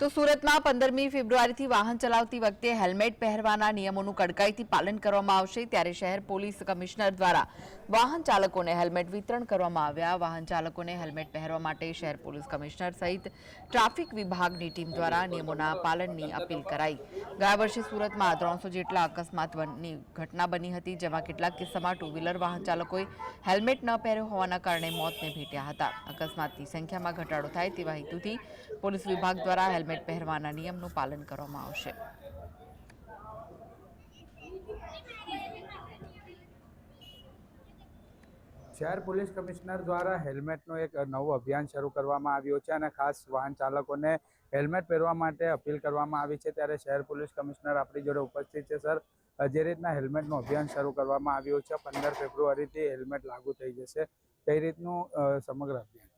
તો સુરતમાં પંદરમી ફેબ્રુઆરીથી વાહન ચલાવતી વખતે હેલ્મેટ પહેરવાના નિયમોનું કડકાઈથી પાલન કરવામાં આવશે. ત્યારે શહેર પોલીસ કમિશનર દ્વારા વાહન ચાલકોને હેલ્મેટ વિતરણ કરવામાં આવ્યા. વાહન ચાલકોને હેલ્મેટ પહેરવા માટે શહેર પોલીસ કમિશનર સહિત ટ્રાફિક વિભાગની ટીમ દ્વારા નિયમોના પાલનની અપીલ કરાઈ. ગયા વર્ષે સુરતમાં ત્રણસો જેટલા અકસ્માતની ઘટના બની હતી, જેમાં કેટલાક કિસ્સામાં ટુ વ્હીલર વાહન ચાલકોએ હેલ્મેટ ન પહેર્યો હોવાના કારણે મોતને ભેટ્યા હતા. અકસ્માતની સંખ્યામાં ઘટાડો થાય તેવા હેતુથી પોલીસ વિભાગ દ્વારા હેલ્મેટ પહેરવાના નિયમનું પાલન કરવામાં આવશે. શહેર પોલીસ કમિશનર દ્વારા હેલ્મેટનો એક નવું અભિયાન શરૂ કરવામાં આવ્યું છે અને ખાસ વાહન ચાલકોને હેલ્મેટ પહેરવા માટે અપીલ કરવામાં આવી છે. ત્યારે શહેર પોલીસ કમિશનર આપણી જોડે ઉપસ્થિત છે સર. જે રીતના હેલ્મેટનું અભિયાન શરૂ કરવામાં આવ્યું છે પંદર ફેબ્રુઆરીથી હેલ્મેટ લાગુ થઈ જશે. કઈ રીતનું સમગ્ર અભિયાન?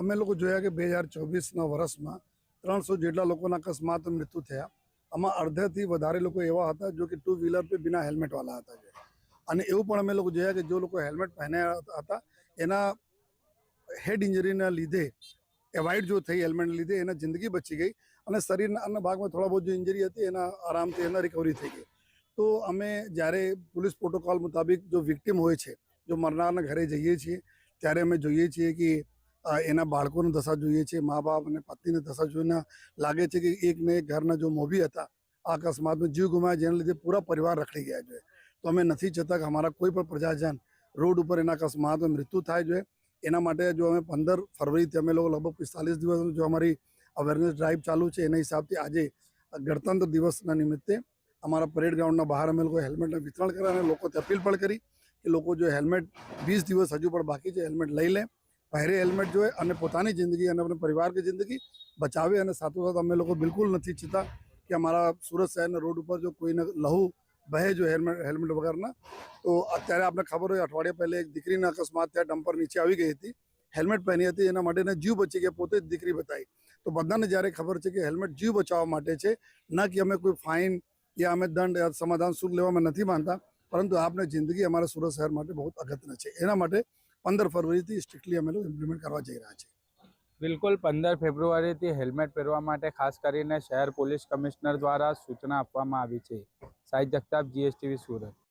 અમે લોકો જોયા કે બે હજાર ચોવીસના વર્ષમાં ત્રણસો જેટલા લોકોના અકસ્માત મૃત્યુ થયા. આમાં અડધાથી વધારે લોકો એવા હતા જો કે ટુ વ્હીલર પર બિના હેલ્મેટવાળા હતા જે. અને એવું પણ અમે લોકો જોયા કે જો લોકો હેલ્મેટ પહેર્યા હતા, એના હેડ ઇન્જરીના લીધે એવાઇડ જો થઈ હેલ્મેટને લીધે, એના જિંદગી બચી ગઈ અને શરીરના ભાગમાં થોડા બહુ જે ઇન્જરી હતી, એના આરામથી એના રિકવરી થઈ ગઈ. તો અમે જ્યારે પોલીસ પ્રોટોકોલ મુતાબિક જો વિક્ટિમ હોય છે, જો મરનારના ઘરે જઈએ છીએ, ત્યારે અમે જોઈએ છીએ કે એના બાળકોને દશા જોઈએ છે મા બાપ અને પત્નીને દશા જોઈને લાગે છે કે એકને એક ઘરના જો મોભી હતા આ અકસ્માતમાં જીવ ગુમાયા જેના લીધે પૂરા પરિવાર રખડી ગયા છે. તો અમે નથી જતા કે અમારા કોઈ પણ પ્રજાજન રોડ ઉપર એના અકસ્માતમાં મૃત્યુ થાય છે. એના માટે જો અમે પંદર ફરવરીથી અમે લોકો લગભગ પિસ્તાલીસ દિવસ જો અમારી અવેરનેસ ડ્રાઈવ ચાલુ છે, એના હિસાબથી આજે ગણતંત્ર દિવસના નિમિત્તે અમારા પરેડ ગ્રાઉન્ડના બહાર અમે લોકો હેલ્મેટનું વિતરણ કર્યા અને લોકોથી અપીલ પણ કરી કે લોકો જો હેલ્મેટ વીસ દિવસ હજુ પણ બાકી છે, હેલ્મેટ લઈ લે. પહેરે હેલ્મેટ જોઈએ અને પોતાની જિંદગી અને આપણે પરિવારની જિંદગી બચાવે અને સાથોસાથ અમે લોકો બિલકુલ નથી ઈચ્છતા કે અમારા સુરત શહેરના રોડ ઉપર જો કોઈને લહુ બહે જો હેલ્મેટ હેલ્મેટ વગરના, તો અત્યારે આપણે ખબર હોય, અઠવાડિયા પહેલે એક દીકરીના અકસ્માત ત્યાં ડમ્પર નીચે આવી ગઈ હતી. હેલ્મેટ પહેરી હતી, એના માટે એને જીવ બચી ગયા, પોતે જ દીકરી બતાવી. તો બધાને જ્યારે ખબર છે કે હેલ્મેટ જીવ બચાવવા માટે છે, ના કે અમે કોઈ ફાઇન યા અમે દંડ યા સમાધાન શુલ્ક લેવામાં નથી માનતા પરંતુ આપણે જિંદગી અમારા સુરત શહેર માટે બહુ અગત્યના છે. એના માટે પંદર ફરવરીથી સ્ટ્રિક્ટલી અમે લોકો ઇમ્પ્લિમેન્ટ કરવા જઈ રહ્યા છીએ. બિલકુલ, પંદર ફેબ્રુઆરીથી હેલ્મેટ પહેરવા માટે ખાસ કરીને શહેર પોલીસ કમિશનર દ્વારા સૂચના આપવામાં આવી છે. સાઈ જગતાપ જીએસટીવી સુરત.